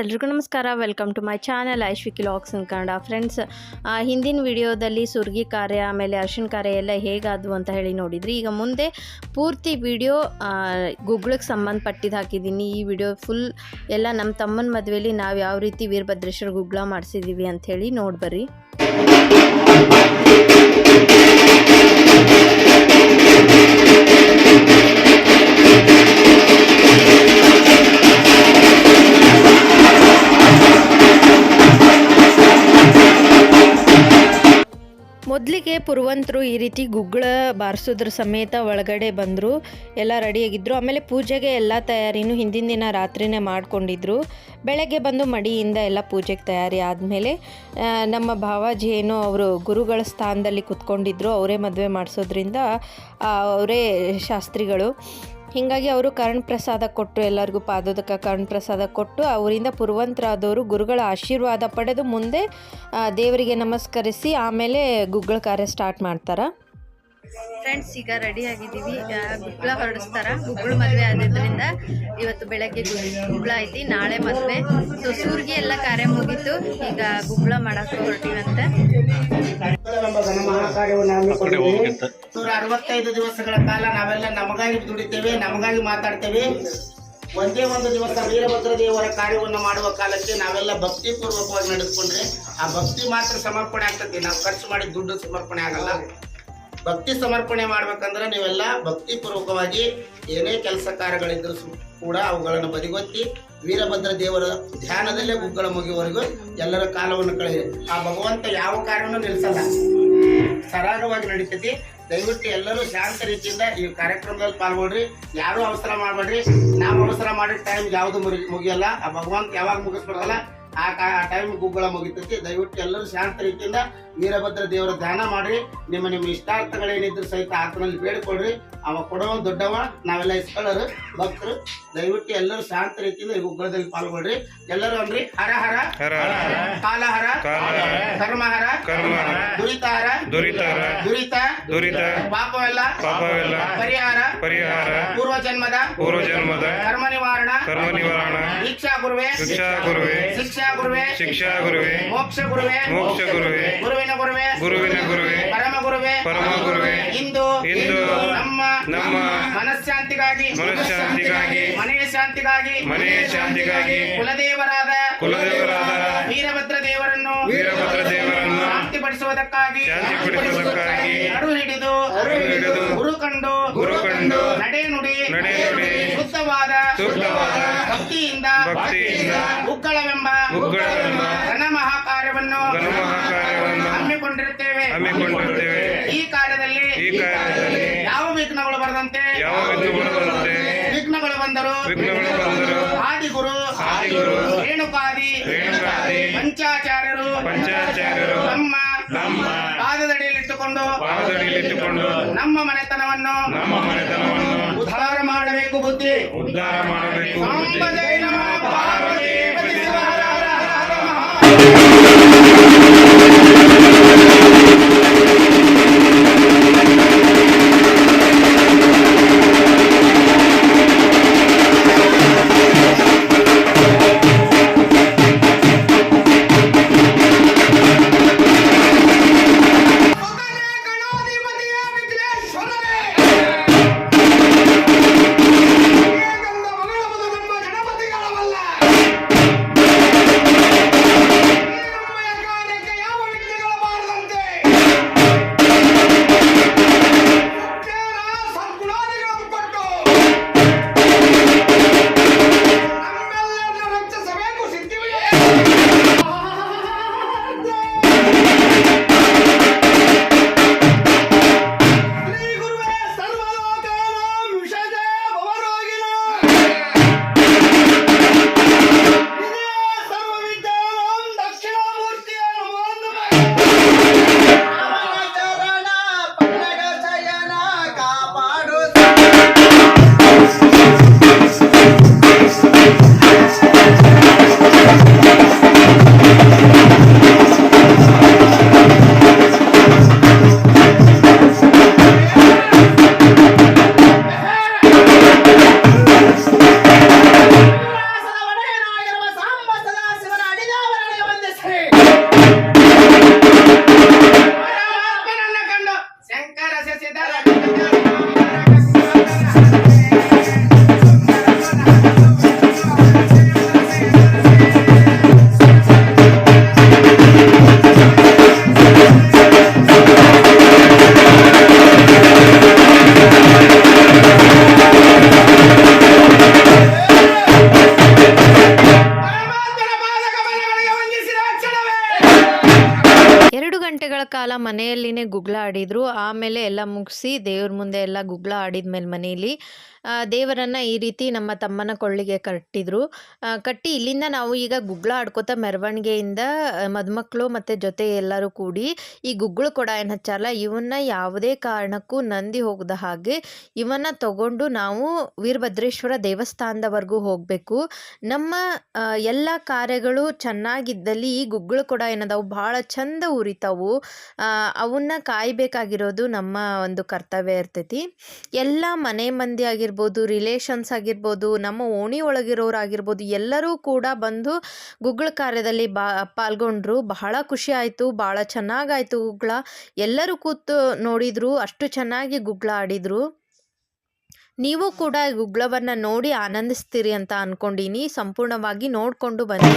ಎಲ್ರಿಗೂ ನಮಸ್ಕಾರ. Welcome to my channel ಐಶ್ವಿಕಿ ಲಾಕ್ಸ್ ಇನ್ ಕನ್ನಡ ಫ್ರೆಂಡ್ಸ್ ಹಿಂದಿನ ವಿಡಿಯೋದಲ್ಲಿ ಸುರ್ಗಿ ಕಾರ್ಯ, ಆಮೇಲೆ ಅರ್ಶಿನ ಕಾರ್ಯ ಎಲ್ಲ ಹೇಗಾದವು ಅಂತ ಹೇಳಿ ನೋಡಿದ್ರಿ. ಈಗ ಮುಂದೆ ಪೂರ್ತಿ ವಿಡಿಯೋ ಗುಗ್ಳಕ್ಕೆ ಸಂಬಂಧಪಟ್ಟಿದ್ದು ಹಾಕಿದ್ದೀನಿ. ಈ ವಿಡಿಯೋ ಫುಲ್ ಎಲ್ಲ ನಮ್ಮ ತಮ್ಮನ ಮದುವೆಯಲ್ಲಿ ನಾವು ಯಾವ ರೀತಿ ವೀರಭದ್ರೇಶ್ವರ ಗುಗ್ಳ ಮಾಡಿಸಿದ್ದೀವಿ ಅಂಥೇಳಿ ನೋಡ್ಬರ್ರಿ. ಪುರುವಂತರು ಈ ರೀತಿ ಗುಗ್ಗಳ ಬಾರಿಸೋದ್ರ ಸಮೇತ ಒಳಗಡೆ ಬಂದರು, ಎಲ್ಲ ರೆಡಿಯಾಗಿದ್ದರು ಆಮೇಲೆ ಪೂಜೆಗೆ ಎಲ್ಲ ತಯಾರಿನೂ ಹಿಂದಿನ ದಿನ ರಾತ್ರಿನೇ ಮಾಡ್ಕೊಂಡಿದ್ರು. ಬೆಳಗ್ಗೆ ಬಂದು ಮಡಿಯಿಂದ ಎಲ್ಲ ಪೂಜೆಗೆ ತಯಾರಿ ಆದಮೇಲೆ ನಮ್ಮ ಭಾವಾಜಿ ಏನು ಅವರು ಗುರುಗಳ ಸ್ಥಾನದಲ್ಲಿ ಕುತ್ಕೊಂಡಿದ್ರು. ಅವರೇ ಮದುವೆ ಮಾಡಿಸೋದ್ರಿಂದ ಅವರೇ ಶಾಸ್ತ್ರಿಗಳು. ಹೀಗಾಗಿ ಅವರು ಕರ್ಣ ಪ್ರಸಾದ ಕೊಟ್ಟು ಎಲ್ಲರಿಗೂ ಪಾದೋದಕ ಕರ್ಣ ಪ್ರಸಾದ ಕೊಟ್ಟು ಅವರಿಂದ ಪುರವಂತರಾದವರು ಗುರುಗಳ ಆಶೀರ್ವಾದ ಪಡೆದು ಮುಂದೆ ದೇವರಿಗೆ ನಮಸ್ಕರಿಸಿ ಆಮೇಲೆ ಗುಗ್ಗಳ ಕಾರ್ಯ ಸ್ಟಾರ್ಟ್ ಮಾಡ್ತಾರೆ? ಫ್ರೆಂಡ್ಸ್ ಈಗ ರೆಡಿ ಆಗಿದ್ದೀವಿ. ಗುಬ್ಳ ಹೊರಡಿಸ್ತಾರ. ಗುಬ್ಳ ಮದುವೆ ಆದ್ರಿಂದ ಇವತ್ತು ಬೆಳಗ್ಗೆ ಗುಬ್ಳ ಐತಿ ನಾಳೆ ಮದುವೆ. ಸೊ ಸೂರ್ಗಿ ಎಲ್ಲ ಕಾರ್ಯ ಮುಗೀತು. ಈಗ ಗುಗ್ಗಳ ಮಾಡಕ್ಕೆ ಹೊರಟಿವಂತೆ ನೂರ ಅರವತ್ತೈದು ದಿವಸಗಳ ಕಾಲ ನಾವೆಲ್ಲ ನಮಗಾಗಿ ದುಡಿತೇವೆ ನಮಗಾಗಿ ಮಾತಾಡ್ತೇವೆ. ಒಂದೇ ಒಂದು ದಿವಸ ವೀರಭದ್ರ ದೇವರ ಕಾರ್ಯವನ್ನು ಮಾಡುವ ಕಾಲಕ್ಕೆ ನಾವೆಲ್ಲ ಭಕ್ತಿ ಪೂರ್ವಕವಾಗಿ ನಡೆಸ್ಕೊಂಡ್ರೆ ಆ ಭಕ್ತಿ ಮಾತ್ರ ಸಮರ್ಪಣೆ ಆಗ್ತದೆ. ನಾವು ಖರ್ಚು ಮಾಡಿ ದುಡ್ಡು ಸಮರ್ಪಣೆ ಆಗಲ್ಲ. ಭಕ್ತಿ ಸಮರ್ಪಣೆ ಮಾಡ್ಬೇಕಂದ್ರೆ ನೀವೆಲ್ಲ ಭಕ್ತಿ ಪೂರ್ವಕವಾಗಿ ಏನೇ ಕೆಲಸ ಕಾರ್ಯಗಳಿದ್ರು ಕೂಡ ಅವುಗಳನ್ನು ಬದಿಗೊತ್ತಿ ವೀರಭದ್ರ ದೇವರ ಧ್ಯಾನದಲ್ಲೇ ಗುಗ್ಗಳ ಮುಗಿಯುವವರೆಗೂ ಎಲ್ಲರ ಕಾಲವನ್ನು ಕಳೆಯಿರಿ. ಆ ಭಗವಂತ ಯಾವ ಕಾರ್ಯವನ್ನು ನಿಲ್ಲಿಸಲ್ಲ. ಸರಾಗವಾಗಿ ನಡೀತೈತಿ. ದಯವಿಟ್ಟು ಎಲ್ಲರೂ ಶಾಂತ ರೀತಿಯಿಂದ ಈ ಕಾರ್ಯಕ್ರಮದಲ್ಲಿ ಪಾಲ್ಗೊಳ್ರಿ. ಯಾರು ಅವಸರ ಮಾಡಬೇಡ್ರಿ. ನಾವು ಅವಸರ ಮಾಡಿದ ಟೈಮ್ ಯಾವುದು ಮುಗಿ ಮುಗಿಯಲ್ಲ. ಆ ಭಗವಂತ ಯಾವಾಗ ಮುಗಿಸ್ಬಿಡಲ್ಲ ಆ ಟೈಮ್ ಗುಗ್ಗಳ ಮುಗಿತೈತಿ. ದಯವಿಟ್ಟು ಎಲ್ಲರೂ ಶಾಂತ ರೀತಿಯಿಂದ ವೀರಭದ್ರ ದೇವರ ಧ್ಯಾನ ಮಾಡ್ರಿ. ನಿಮ್ಮ ನಿಮ್ಮ ಇಷ್ಟಾರ್ಥಗಳೇನಿದ್ರು ಸಹಿತ ಆತನಲ್ಲಿ ಬೇಡಿಕೊಳ್ರಿ. ಅವ ಕೊಡೋ ದೊಡ್ಡವ ನಾವೆಲ್ಲ ಇಸ್ಕೊಳ್ಳೋರು ಭಕ್ತರು. ದಯವಿಟ್ಟು ಎಲ್ಲರೂ ಶಾಂತ ರೀತಿಯಿಂದ ಈ ಗುಗ್ಗಳದಲ್ಲಿ ಪಾಲ್ಗೊಳ್ರಿ. ಎಲ್ಲರೂ ಅನ್ರಿ ಹರ ಹರ. ಹರ ಕಾಲಹರ. ಕರ್ಮಹರ, ದುರಿತಾರ. ದುರಿತಾರ, ದುರಿತ ಪಾಪವೆಲ್ಲ ಪಾಪವೆಲ್ಲ, ಪರಿಹಾರ? ಪರಿಹಾರ, ಪೂರ್ವ ಜನ್ಮದ ಪೂರ್ವ ಜನ್ಮದ ಕರ್ಮ ನಿವಾರಣ ಕರ್ಮ ನಿವಾರಣ ಶಿಕ್ಷಾ ಗುರುವೆ ಶಿಕ್ಷಾ ಗುರುವೆ ಶಿಕ್ಷಾ ಗುರುವೆ ಶಿಕ್ಷಾ ಗುರುವೆ ಮೋಕ್ಷ ಗುರುವೆ ಮೋಕ್ಷ ಗುರುವೆ ಗುರುವಿನ ಗುರುವೆ? ಗುರುವಿನ ಗುರುವೆ. ಪರಮ ಗುರುವೆ ಪರಮ ಗುರುವೆ ಇಂದು ಇಂದು. ನಮ್ಮ ನಮ್ಮ ಮನಃಶಾಂತಿಗಾಗಿ. ಮನಃಶಾಂತಿಗಾಗಿ. ಮನೆಯ ಶಾಂತಿಗಾಗಿ. ಮನೆಯ ಶಾಂತಿಗಾಗಿ. ಕುಲದೇವರಾದ ಕುಲದೇವರಾದ ವೀರಭದ್ರ ದೇವರನ್ನು ವೀರಭದ್ರ ದೇವರನ್ನು ಶಾಂತಿಪಡಿಸುವುದಕ್ಕಾಗಿ ನಡು ಹಿಡಿದು ಗುರು ಕಂಡು ಗುರು ಕಂಡು ನಡೆ ನುಡಿ ನಡೆ ನುಡಿ ಶುದ್ಧವಾದ ಶುದ್ಧವಾದ ಭಕ್ತಿಯಿಂದ ಭಕ್ತಿಯಿಂದ ಉಕ್ಕಳವೆಂಬ ಉಕ್ಕಳವೆಂಬ ಘನ ಮಹಾಕಾರ್ಯವನ್ನು ಹಮ್ಮಿಕೊಂಡಿರುತ್ತೇವೆ. ಹಮ್ಮಿಕೊಂಡಿರುತ್ತೇವೆ. ಈ ಕಾರ್ಯದಲ್ಲಿ ಈ ಕಾರ್ಯದಲ್ಲಿ ಯಾವ ವಿಘ್ನಗಳು ಬರದಂತೆ? ಯಾವ ವಿಘ್ನಗಳು ಬರದಂತೆ? ವಿಘ್ನಗಳು ಬಂದರು ವಿಘ್ನಗಳು ಬಂದರು ಆದಿಗುರು ಆದಿಗುರು, ರೇಣುಕಾದಿ ರೇಣುಕಾದಿ, ಪಂಚಾಚಾರ್ಯರು ಪಂಚಾಚಾರ್ಯರು ನಮ್ಮ ನಮ್ಮ ಪಾದದಡಿಯಲ್ಲಿಟ್ಟುಕೊಂಡು ಪಾದದಡಿಯಲ್ಲಿಟ್ಟುಕೊಂಡು ನಮ್ಮ ಮನೆತನವನ್ನು ನಮ್ಮ ಮನೆತನವನ್ನು ಉದ್ಧಾರ ಮಾಡಬೇಕು ಬುದ್ಧಿ. ಉದ್ಧಾರ ಮಾಡಬೇಕು ಗಂಟೆಗಳ ಕಾಲ ಮನೆಯಲ್ಲಿನೇ ಗುಗ್ಳ ಆಡಿದರು. ಆಮೇಲೆ ಎಲ್ಲ ಮುಗಿಸಿ ದೇವ್ರ ಮುಂದೆ ಎಲ್ಲ ಗುಗ್ಲ ಆಡಿದ್ಮೇಲೆ ಮನೆಯಲ್ಲಿ ದೇವರನ್ನು ಈ ರೀತಿ ನಮ್ಮ ತಮ್ಮನ ಕೊಳ್ಳಿಗೆ ಕಟ್ಟಿದ್ರು. ಕಟ್ಟಿ ಇಲ್ಲಿಂದ ನಾವು ಈಗ ಗುಗ್ಳ ಆಡ್ಕೋತ ಮೆರವಣಿಗೆಯಿಂದ ಮದುಮಕ್ಕಳು ಮತ್ತು ಜೊತೆ ಎಲ್ಲರೂ ಕೂಡಿ ಈ ಗುಗ್ಗಳು ಕೊಡ ಏನು ಹಚ್ಚಾರಲ್ಲ, ಇವನ್ನ ಯಾವುದೇ ಕಾರಣಕ್ಕೂ ನಂದಿ ಹೋಗದ ಹಾಗೆ ಇವನ್ನ ತಗೊಂಡು ನಾವು ವೀರಭದ್ರೇಶ್ವರ ದೇವಸ್ಥಾನದವರೆಗೂ ಹೋಗಬೇಕು. ನಮ್ಮ ಎಲ್ಲ ಕಾರ್ಯಗಳು ಚೆನ್ನಾಗಿದ್ದಲ್ಲಿ ಈ ಗುಗ್ಗಳು ಕೊಡ ಏನದಾವು, ಭಾಳ ಚಂದ ಉರಿತಾವು. ಅವನ್ನ ಕಾಯ್ಬೇಕಾಗಿರೋದು ನಮ್ಮ ಒಂದು ಕರ್ತವ್ಯ ಇರ್ತೈತಿ. ಎಲ್ಲ ಮನೆ ಮಂದಿ ಆಗಿರ್ಬೋದು ರಿಲೇಷನ್ಸ್ ಆಗಿರ್ಬೋದು, ನಮ್ಮ ಓಣಿ ಒಳಗಿರೋರಾಗಿರ್ಬೋದು, ಎಲ್ಲರೂ ಕೂಡ ಬಂದು ಗುಗ್ಗಳ ಕಾರ್ಯದಲ್ಲಿ ಬಾ, ಪಾಲ್ಗೊಂಡ್ರು. ಬಹಳ ಖುಷಿ ಆಯಿತು ಭಾಳ ಚೆನ್ನಾಗಾಯಿತು ಗುಗ್ಗಳ ಎಲ್ಲರೂ ಕೂತು ನೋಡಿದರು, ಅಷ್ಟು ಚೆನ್ನಾಗಿ ಗುಗ್ಗಳ ಆಡಿದರು. ನೀವು ಕೂಡ ಗುಗ್ಗಳವನ್ನು ನೋಡಿ ಆನಂದಿಸ್ತೀರಿ ಅಂತ ಅಂದ್ಕೊಂಡೀನಿ ಸಂಪೂರ್ಣವಾಗಿ ನೋಡಿಕೊಂಡು ಬನ್ನಿ.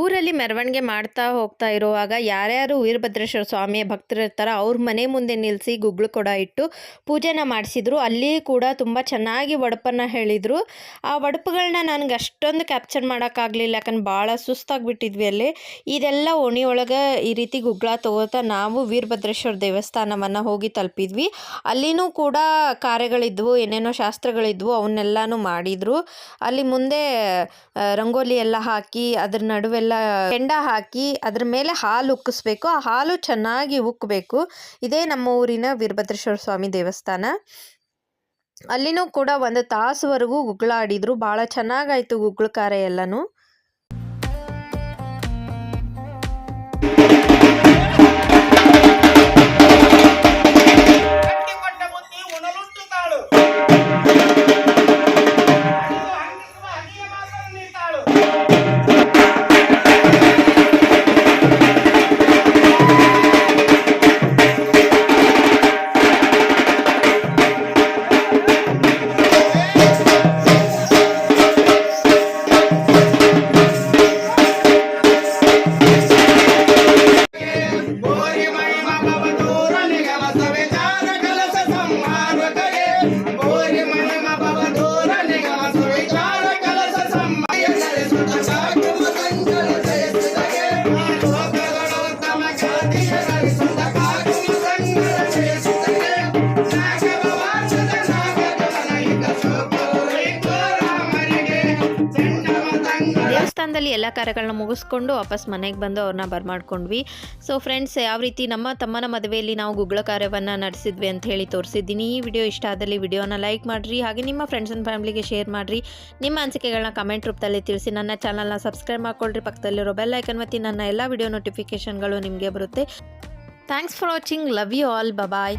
ಊರಲ್ಲಿ ಮೆರವಣಿಗೆ ಮಾಡ್ತಾ ಹೋಗ್ತಾ ಇರುವಾಗ ಯಾರ್ಯಾರು ವೀರಭದ್ರೇಶ್ವರ ಸ್ವಾಮಿಯ ಭಕ್ತರು ಇರ್ತಾರ ಅವ್ರ ಮನೆ ಮುಂದೆ ನಿಲ್ಲಿಸಿ ಗುಗ್ಳು ಕೊಡ ಇಟ್ಟು ಪೂಜೆನ ಮಾಡಿಸಿದ್ರು. ಅಲ್ಲಿ ಕೂಡ ತುಂಬ ಚೆನ್ನಾಗಿ ಒಡಪನ್ನು ಹೇಳಿದರು. ಆ ಒಡಪುಗಳನ್ನ ನನಗೆ ಅಷ್ಟೊಂದು ಕ್ಯಾಪ್ಚರ್ ಮಾಡೋಕ್ಕಾಗಲಿಲ್ಲ ಯಾಕಂದ್ರೆ ಭಾಳ ಸುಸ್ತಾಗಿಬಿಟ್ಟಿದ್ವಿ ಅಲ್ಲಿ. ಇದೆಲ್ಲ ಓಣಿ ಒಳಗೆ ಈ ರೀತಿ ಗುಗ್ಗಳ ತಗೋತಾ ನಾವು ವೀರಭದ್ರೇಶ್ವರ ದೇವಸ್ಥಾನವನ್ನು ಹೋಗಿ ತಲುಪಿದ್ವಿ. ಅಲ್ಲಿನೂ ಕೂಡ ಕಾರ್ಯಗಳಿದ್ವು, ಏನೇನೋ ಶಾಸ್ತ್ರಗಳಿದ್ವು, ಅವನ್ನೆಲ್ಲನೂ ಮಾಡಿದರು. ಅಲ್ಲಿ ಮುಂದೆ ರಂಗೋಲಿ ಎಲ್ಲ ಹಾಕಿ ಅದ್ರ ನಡುವೆಲ್ಲ ಕೆಂಡ ಹಾಕಿ ಅದ್ರ ಮೇಲೆ ಹಾಲು ಉಕ್ಕಿಸ್ಬೇಕು. ಆ ಹಾಲು ಚೆನ್ನಾಗಿ ಉಕ್ಕಬೇಕು ಇದೇ ನಮ್ಮ ಊರಿನ ವೀರಭದ್ರೇಶ್ವರ ಸ್ವಾಮಿ ದೇವಸ್ಥಾನ. ಅಲ್ಲಿನೂ ಕೂಡ ಒಂದು ತಾಸುವರೆಗೂ ಗುಗ್ಗಳ ಆಡಿದ್ರು ಭಾಳ ಚೆನ್ನಾಗಾಯ್ತು ಗುಗ್ಗಳ ಕಾರ್ಯ ಎಲ್ಲನೂ. ಎಲ್ಲ ಕಾರ್ಯಗಳನ್ನ ಮುಗಿಸ್ಕೊಂಡು ವಾಪಸ್ ಮನೆಗೆ ಬಂದು ಅವ್ರನ್ನ ಬರ್ಮಾಡ್ಕೊಂಡ್ವಿ. ಸೊ ಫ್ರೆಂಡ್ಸ್ ಯಾವ ರೀತಿ ನಮ್ಮ ತಮ್ಮನ ಮದುವೆಯಲ್ಲಿ ನಾವು ಗುಗ್ಗಳ ಕಾರ್ಯವನ್ನು ನಡೆಸಿದ್ವಿ ಅಂತ ಹೇಳಿ ತೋರಿಸಿದ್ದೀನಿ. ಈ ವಿಡಿಯೋ ಇಷ್ಟ ಆದಲ್ಲಿ ವಿಡಿಯೋನ ಲೈಕ್ ಮಾಡಿರಿ, ಹಾಗೆ ನಿಮ್ಮ ಫ್ರೆಂಡ್ಸ್ ಆ್ಯಂಡ್ ಫ್ಯಾಮಿಲಿಗೆ ಶೇರ್ ಮಾಡಿರಿ. ನಿಮ್ಮ ಅನಿಸಿಕೆಗಳನ್ನ ಕಮೆಂಟ್ ರೂಪದಲ್ಲಿ ತಿಳಿಸಿ, ನನ್ನ ಚಾನಲ್ನ ಸಬ್ಸ್ಕ್ರೈಬ್ ಮಾಡ್ಕೊಳ್ರಿ. ಪಕ್ಕದಲ್ಲಿರೋ ಬೆಲ್ ಐಕನ್ ಮತ್ತು ನನ್ನ ಎಲ್ಲ ವಿಡಿಯೋ ನೋಟಿಫಿಕೇಷನ್ಗಳು ನಿಮಗೆ ಬರುತ್ತೆ. Thanks for watching love you all bye